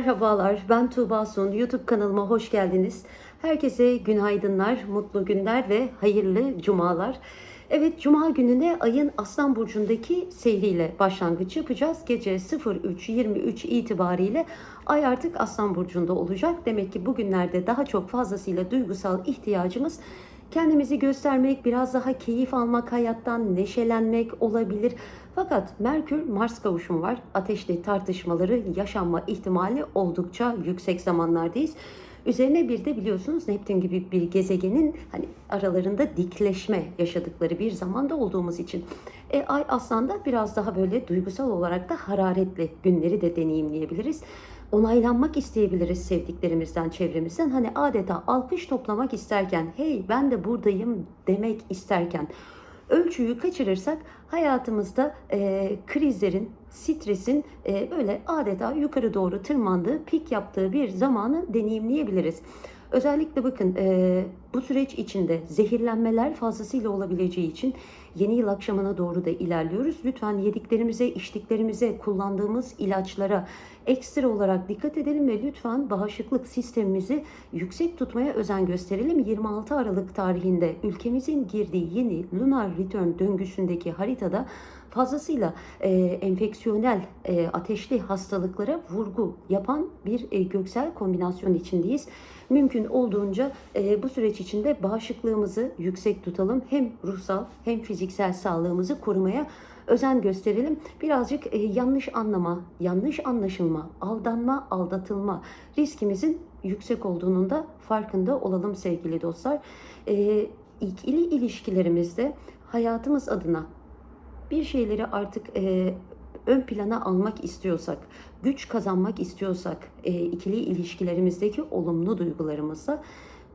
Merhabalar, ben Tuğba Sun. YouTube kanalıma hoş geldiniz. Herkese günaydınlar, mutlu günler ve hayırlı cumalar. Evet, cuma gününe ayın Aslan Burcu'ndaki seyriyle başlangıç yapacağız. Gece 03.23 itibariyle ay artık Aslan Burcu'nda olacak. Demek ki bugünlerde daha çok fazlasıyla duygusal ihtiyacımız kendimizi göstermek, biraz daha keyif almak hayattan, neşelenmek olabilir. Fakat Merkür Mars kavuşumu var. Ateşli tartışmaları yaşanma ihtimali oldukça yüksek zamanlardayız. Üzerine bir de biliyorsunuz Neptün gibi bir gezegenin hani aralarında dikleşme yaşadıkları bir zamanda olduğumuz için e, Ay Aslan'da biraz daha böyle duygusal olarak da hararetli günleri de deneyimleyebiliriz onaylanmak isteyebiliriz sevdiklerimizden, çevremizden. Hani adeta alkış toplamak isterken, hey ben de buradayım demek isterken ölçüyü kaçırırsak hayatımızda e, krizlerin, stresin e, böyle adeta yukarı doğru tırmandığı, pik yaptığı bir zamanı deneyimleyebiliriz. Özellikle bakın e, bu süreç içinde zehirlenmeler fazlasıyla olabileceği için yeni yıl akşamına doğru da ilerliyoruz. Lütfen yediklerimize, içtiklerimize, kullandığımız ilaçlara ekstra olarak dikkat edelim ve lütfen bağışıklık sistemimizi yüksek tutmaya özen gösterelim. 26 Aralık tarihinde ülkemizin girdiği yeni Lunar Return döngüsündeki haritada fazlasıyla e, enfeksiyonel e, ateşli hastalıklara vurgu yapan bir e, göksel kombinasyon içindeyiz. Mümkün olduğunca e, bu süreç içinde bağışıklığımızı yüksek tutalım. Hem ruhsal hem fiziksel sağlığımızı korumaya özen gösterelim. Birazcık e, yanlış anlama, yanlış anlaşılma, aldanma, aldatılma riskimizin yüksek olduğunun da farkında olalım sevgili dostlar. E, ikili ilişkilerimizde hayatımız adına bir şeyleri artık e, ön plana almak istiyorsak, güç kazanmak istiyorsak, e, ikili ilişkilerimizdeki olumlu duygularımızla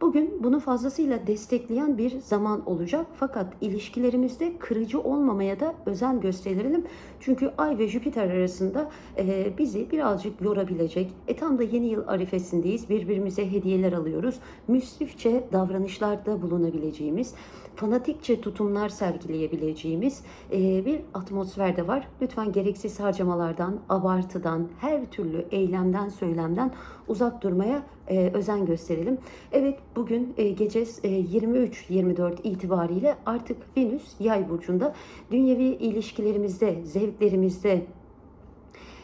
bugün bunu fazlasıyla destekleyen bir zaman olacak. Fakat ilişkilerimizde kırıcı olmamaya da özen gösterelim. Çünkü Ay ve Jüpiter arasında e, bizi birazcık yorabilecek. E tam da yeni yıl arifesindeyiz. Birbirimize hediyeler alıyoruz. Müsrifçe davranışlarda bulunabileceğimiz fanatikçe tutumlar sergileyebileceğimiz e, bir atmosfer de var. Lütfen gereksiz harcamalardan, abartıdan, her türlü eylemden, söylemden uzak durmaya e, özen gösterelim. Evet bugün e, gece 23-24 itibariyle artık Venüs yay burcunda dünyevi ilişkilerimizde, zevklerimizde,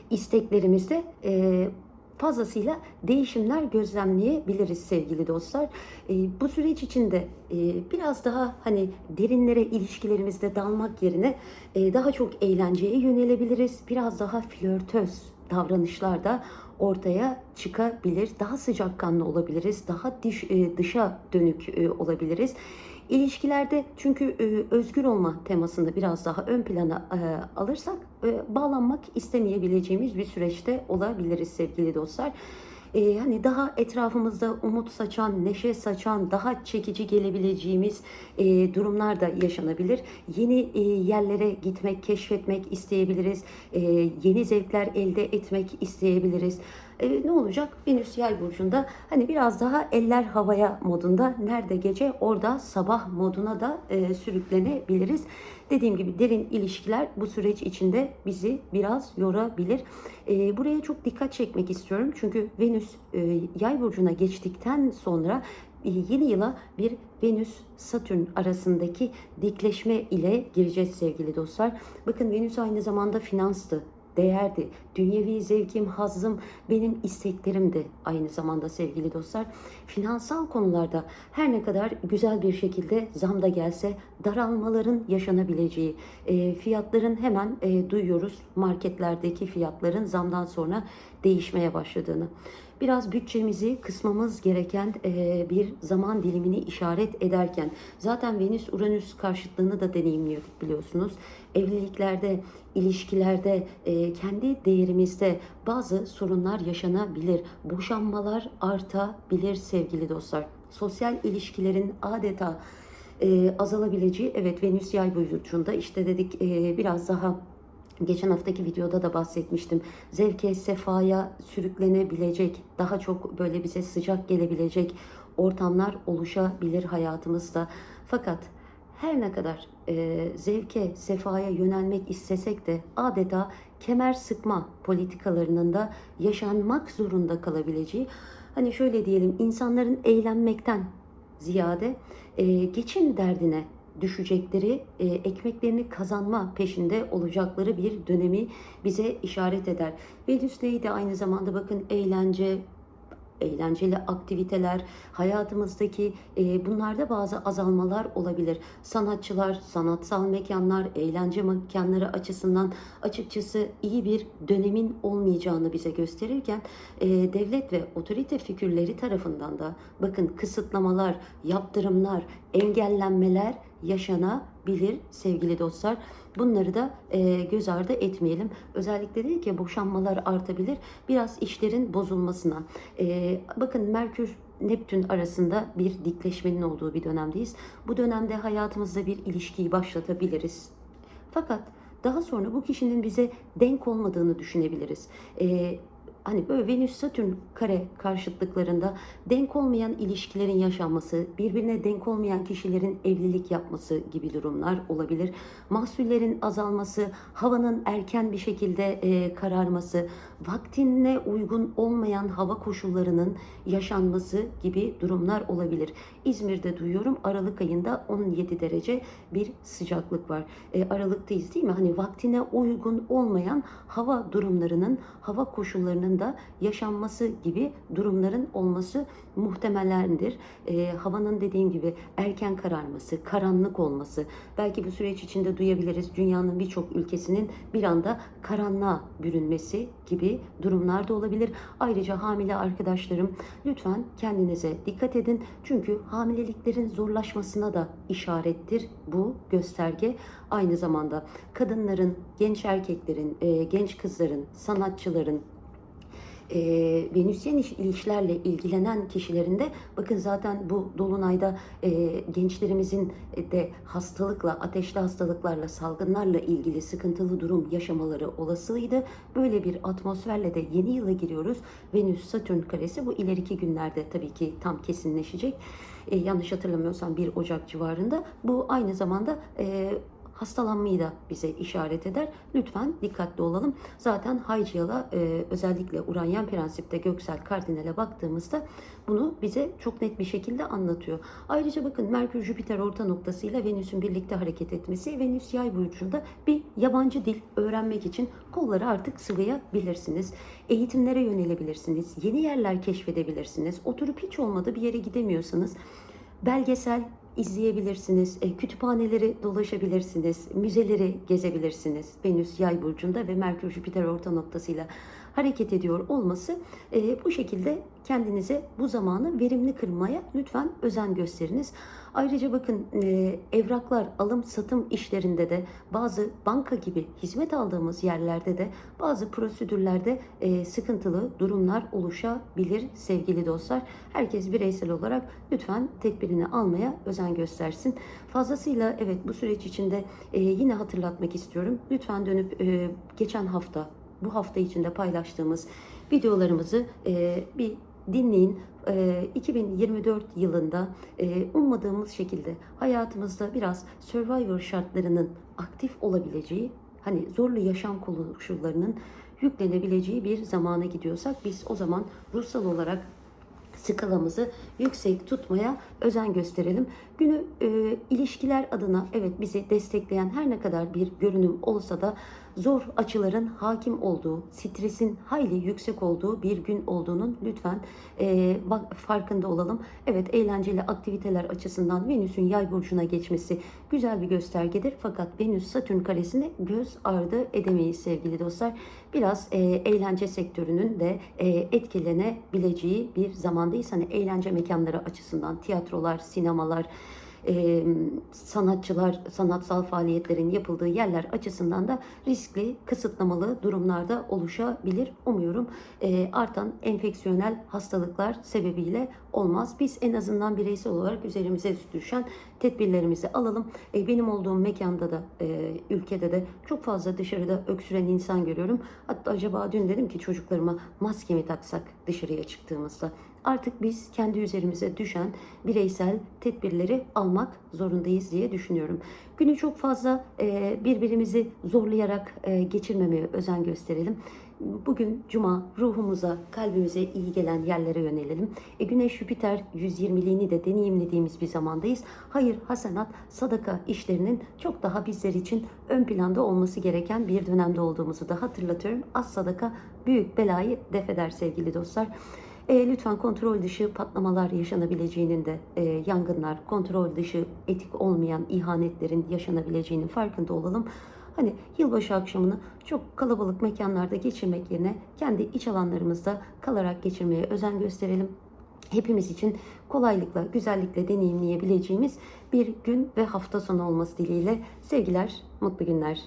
isteklerimizde fazlasıyla değişimler gözlemleyebiliriz sevgili dostlar. E, bu süreç içinde e, biraz daha hani derinlere ilişkilerimizde dalmak yerine e, daha çok eğlenceye yönelebiliriz. Biraz daha flörtöz davranışlarda ortaya çıkabilir. Daha sıcakkanlı olabiliriz. Daha dış, e, dışa dönük e, olabiliriz. İlişkilerde çünkü e, özgür olma temasını biraz daha ön plana alırsak bağlanmak istemeyebileceğimiz bir süreçte olabiliriz sevgili dostlar. Ee, hani daha etrafımızda umut saçan, neşe saçan, daha çekici gelebileceğimiz e, durumlar da yaşanabilir. Yeni e, yerlere gitmek, keşfetmek isteyebiliriz. E, yeni zevkler elde etmek isteyebiliriz. E, ne olacak? Venüs yay burcunda hani biraz daha eller havaya modunda nerede gece orada sabah moduna da e, sürüklenebiliriz. Dediğim gibi derin ilişkiler bu süreç içinde bizi biraz yorabilir. E, buraya çok dikkat çekmek istiyorum. Çünkü Venüs e, yay burcuna geçtikten sonra e, yeni yıla bir Venüs Satürn arasındaki dikleşme ile gireceğiz sevgili dostlar. Bakın Venüs aynı zamanda finanstı değerdi. Dünyevi zevkim, hazzım, benim isteklerim de aynı zamanda sevgili dostlar. Finansal konularda her ne kadar güzel bir şekilde zam da gelse daralmaların yaşanabileceği, e, fiyatların hemen e, duyuyoruz marketlerdeki fiyatların zamdan sonra değişmeye başladığını biraz bütçemizi kısmamız gereken e, bir zaman dilimini işaret ederken zaten Venüs-Uranüs karşıtlığını da deneyimliyorduk biliyorsunuz. Evliliklerde, ilişkilerde, e, kendi değerimizde bazı sorunlar yaşanabilir. Boşanmalar artabilir sevgili dostlar. Sosyal ilişkilerin adeta e, azalabileceği evet Venüs yay burcunda işte dedik e, biraz daha Geçen haftaki videoda da bahsetmiştim. Zevke, sefaya sürüklenebilecek, daha çok böyle bize sıcak gelebilecek ortamlar oluşabilir hayatımızda. Fakat her ne kadar e, zevke, sefaya yönelmek istesek de adeta kemer sıkma politikalarının da yaşanmak zorunda kalabileceği, hani şöyle diyelim insanların eğlenmekten ziyade e, geçim derdine düşecekleri, e, ekmeklerini kazanma peşinde olacakları bir dönemi bize işaret eder. Venüs neydi aynı zamanda bakın eğlence, eğlenceli aktiviteler, hayatımızdaki e, bunlarda bazı azalmalar olabilir. Sanatçılar, sanatsal mekanlar, eğlence mekanları açısından açıkçası iyi bir dönemin olmayacağını bize gösterirken e, devlet ve otorite figürleri tarafından da bakın kısıtlamalar, yaptırımlar, engellenmeler yaşanabilir sevgili dostlar. Bunları da e, göz ardı etmeyelim. Özellikle dedi ki boşanmalar artabilir. Biraz işlerin bozulmasına. E, bakın Merkür Neptün arasında bir dikleşmenin olduğu bir dönemdeyiz. Bu dönemde hayatımızda bir ilişkiyi başlatabiliriz. Fakat daha sonra bu kişinin bize denk olmadığını düşünebiliriz. E, hani böyle Venüs Satürn kare karşıtlıklarında denk olmayan ilişkilerin yaşanması, birbirine denk olmayan kişilerin evlilik yapması gibi durumlar olabilir. Mahsullerin azalması, havanın erken bir şekilde e, kararması, vaktine uygun olmayan hava koşullarının yaşanması gibi durumlar olabilir. İzmir'de duyuyorum Aralık ayında 17 derece bir sıcaklık var. E, Aralıktayız değil mi? Hani vaktine uygun olmayan hava durumlarının, hava koşullarının da yaşanması gibi durumların olması muhtemellendir. E, havanın dediğim gibi erken kararması, karanlık olması, belki bu süreç içinde duyabiliriz dünyanın birçok ülkesinin bir anda karanlığa bürünmesi gibi durumlar da olabilir. Ayrıca hamile arkadaşlarım lütfen kendinize dikkat edin. Çünkü hamileliklerin zorlaşmasına da işarettir bu gösterge. Aynı zamanda kadınların, genç erkeklerin, e, genç kızların, sanatçıların, e, Venüsyen iş- ilgilenen kişilerinde bakın zaten bu dolunayda e, gençlerimizin de hastalıkla, ateşli hastalıklarla, salgınlarla ilgili sıkıntılı durum yaşamaları olasıydı. Böyle bir atmosferle de yeni yıla giriyoruz. Venüs Satürn karesi bu ileriki günlerde tabii ki tam kesinleşecek. E, yanlış hatırlamıyorsam 1 Ocak civarında. Bu aynı zamanda e, hastalanmayı da bize işaret eder. Lütfen dikkatli olalım. Zaten Haycıyal'a e, özellikle Uranyen prensipte Göksel Kardinal'e baktığımızda bunu bize çok net bir şekilde anlatıyor. Ayrıca bakın Merkür Jüpiter orta noktasıyla Venüs'ün birlikte hareket etmesi Venüs yay burcunda bir yabancı dil öğrenmek için kolları artık sıvayabilirsiniz. Eğitimlere yönelebilirsiniz. Yeni yerler keşfedebilirsiniz. Oturup hiç olmadı bir yere gidemiyorsanız belgesel izleyebilirsiniz, e, kütüphaneleri dolaşabilirsiniz, müzeleri gezebilirsiniz. Venüs yay burcunda ve Merkür Jüpiter orta noktasıyla hareket ediyor olması e, bu şekilde kendinize bu zamanı verimli kırmaya lütfen özen gösteriniz. Ayrıca bakın e, evraklar, alım satım işlerinde de bazı banka gibi hizmet aldığımız yerlerde de bazı prosedürlerde e, sıkıntılı durumlar oluşabilir sevgili dostlar. Herkes bireysel olarak lütfen tedbirini almaya özen göstersin. Fazlasıyla evet bu süreç içinde e, yine hatırlatmak istiyorum. Lütfen dönüp e, geçen hafta bu hafta içinde paylaştığımız videolarımızı e, bir dinleyin. E, 2024 yılında e, ummadığımız şekilde hayatımızda biraz Survivor şartlarının aktif olabileceği, hani zorlu yaşam koşullarının yüklenebileceği bir zamana gidiyorsak biz o zaman ruhsal olarak skalamızı yüksek tutmaya özen gösterelim. Günü e, ilişkiler adına evet bizi destekleyen her ne kadar bir görünüm olsa da zor açıların hakim olduğu, stresin hayli yüksek olduğu bir gün olduğunun lütfen e, farkında olalım. Evet eğlenceli aktiviteler açısından Venüs'ün yay burcuna geçmesi güzel bir göstergedir. Fakat Venüs Satürn karesini göz ardı edemeyiz sevgili dostlar. Biraz e, eğlence sektörünün de e, etkilenebileceği bir zamandayız. Hani eğlence mekanları açısından tiyatrolar, sinemalar, e, sanatçılar, sanatsal faaliyetlerin yapıldığı yerler açısından da riskli, kısıtlamalı durumlarda oluşabilir. Umuyorum e, artan enfeksiyonel hastalıklar sebebiyle olmaz. Biz en azından bireysel olarak üzerimize düşen tedbirlerimizi alalım. E, benim olduğum mekanda da, e, ülkede de çok fazla dışarıda öksüren insan görüyorum. Hatta acaba dün dedim ki çocuklarıma maske mi taksak dışarıya çıktığımızda? Artık biz kendi üzerimize düşen bireysel tedbirleri almak zorundayız diye düşünüyorum. Günü çok fazla e, birbirimizi zorlayarak e, geçirmemeye özen gösterelim. Bugün cuma ruhumuza, kalbimize iyi gelen yerlere yönelelim. E, Güneş Jüpiter 120'liğini de deneyimlediğimiz bir zamandayız. Hayır, hasenat, sadaka işlerinin çok daha bizler için ön planda olması gereken bir dönemde olduğumuzu da hatırlatıyorum. Az sadaka büyük belayı def eder sevgili dostlar. E, lütfen kontrol dışı patlamalar yaşanabileceğinin de e, yangınlar, kontrol dışı etik olmayan ihanetlerin yaşanabileceğinin farkında olalım. Hani yılbaşı akşamını çok kalabalık mekanlarda geçirmek yerine kendi iç alanlarımızda kalarak geçirmeye özen gösterelim. Hepimiz için kolaylıkla, güzellikle deneyimleyebileceğimiz bir gün ve hafta sonu olması dileğiyle sevgiler, mutlu günler.